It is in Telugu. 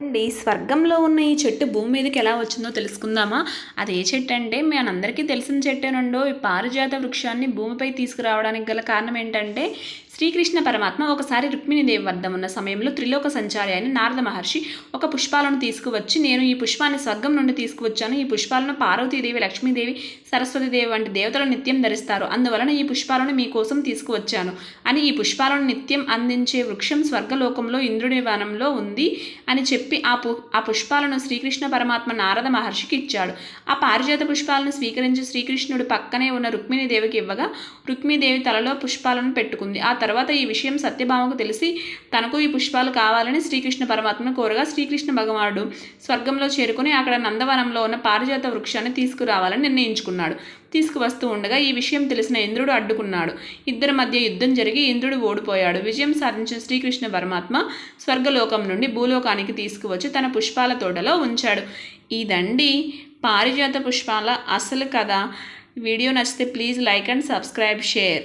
అండి స్వర్గంలో ఉన్న ఈ చెట్టు భూమి మీదకి ఎలా వచ్చిందో తెలుసుకుందామా? అది ఏ చెట్టు అంటే మనందరికీ తెలిసిన చెట్టేనండో ఈ పారిజాత వృక్షాన్ని భూమిపై తీసుకురావడానికి గల కారణం ఏంటంటే శ్రీకృష్ణ పరమాత్మ ఒకసారి రుక్మిణీదేవి వద్ద ఉన్న సమయంలో త్రిలోక సంచారి అయిన నారద మహర్షి ఒక పుష్పాలను తీసుకువచ్చి నేను ఈ పుష్పాన్ని స్వర్గం నుండి తీసుకువచ్చాను. ఈ పుష్పాలను పార్వతీదేవి లక్ష్మీదేవి సరస్వతీదేవి వంటి దేవతలు నిత్యం ధరిస్తారు. అందువలన ఈ పుష్పాలను మీకోసం తీసుకువచ్చాను అని ఈ పుష్పాలను నిత్యం అందించే వృక్షం స్వర్గలోకంలో ఇంద్రుడి వనంలో ఉంది అని చెప్పి ఆ పు ఆ పుష్పాలను శ్రీకృష్ణ పరమాత్మ నారద మహర్షికి ఇచ్చాడు. ఆ పారిజాత పుష్పాలను స్వీకరించి శ్రీకృష్ణుడు పక్కనే ఉన్న రుక్మిణీదేవికి ఇవ్వగా రుక్మిణీదేవి తలలో పుష్పాలను పెట్టుకుంది. ఆ తర్వాత ఈ విషయం సత్యభామకు తెలిసి తనకు ఈ పుష్పాలు కావాలని శ్రీకృష్ణ పరమాత్మను కోరగా శ్రీకృష్ణ భగవానుడు స్వర్గంలో చేరుకుని అక్కడ నందవనంలో ఉన్న పారిజాత వృక్షాన్ని తీసుకురావాలని నిర్ణయించుకున్నాడు. తీసుకువస్తూ ఉండగా ఈ విషయం తెలిసిన ఇంద్రుడు అడ్డుకున్నాడు. ఇద్దరి మధ్య యుద్ధం జరిగి ఇంద్రుడు ఓడిపోయాడు. విజయం సాధించిన శ్రీకృష్ణ పరమాత్మ స్వర్గలోకం నుండి భూలోకానికి తీసుకువచ్చి తన పుష్పాల తోటలో ఉంచాడు. ఇదండి పారిజాత పుష్పాల అసలు కథ. వీడియో నచ్చితే please like and subscribe share.